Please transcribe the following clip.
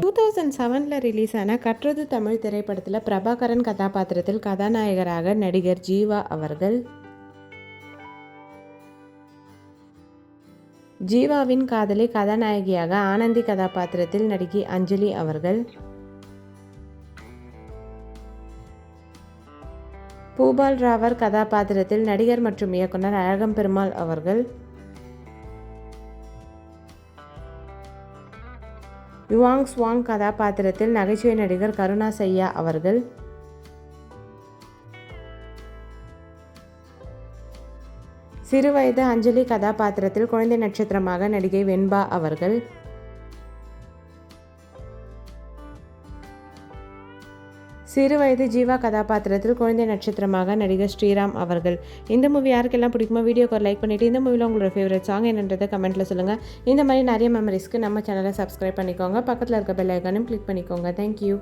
Two thousand செவனில் release ஆன கற்றது தமிழ் திரைப்படத்தில் பிரபாகரன் கதாபாத்திரத்தில் கதாநாயகராக நடிகர் ஜீவா அவர்கள். ஜீவாவின் காதலி கதாநாயகியாக ஆனந்தி கதாபாத்திரத்தில் நடிகை அஞ்சலி அவர்கள். பூபால் ராவர் கதாபாத்திரத்தில் நடிகர் மற்றும் இயக்குனர் அழகம் பெருமாள் அவர்கள். யுவாங் ஸ்வாங் கதாபாத்திரத்தில் நகைச்சுவை நடிகர் கருணா சையா அவர்கள். சிறுவயது அஞ்சலி கதாபாத்திரத்தில் குழந்தை நட்சத்திரமாக நடிகை வெண்பா அவர்கள். சிறுவயது ஜீவா கதாபாத்திரத்தில் குழந்தை நட்சத்திரமாக நடிகர் ஸ்ரீராம் அவர்கள். இந்த மூவி யாருக்கெல்லாம் பிடிக்குமோ வீடியோக்கு லைக் பண்ணிவிட்டு இந்த மூவியில் உங்களோட ஃபேவரட் சாங் என்னன்றதை கமெண்ட்டில் சொல்லுங்கள் இந்த மாதிரி நிறைய மெமரிஸ்க்கு நம்ம சேனலை சப்ஸ்கிரைப் பண்ணிக்கோங்க. பக்கத்தில் இருக்க பெல் ஐக்கானும் கிளிக் பண்ணிக்கோங்க. Thank you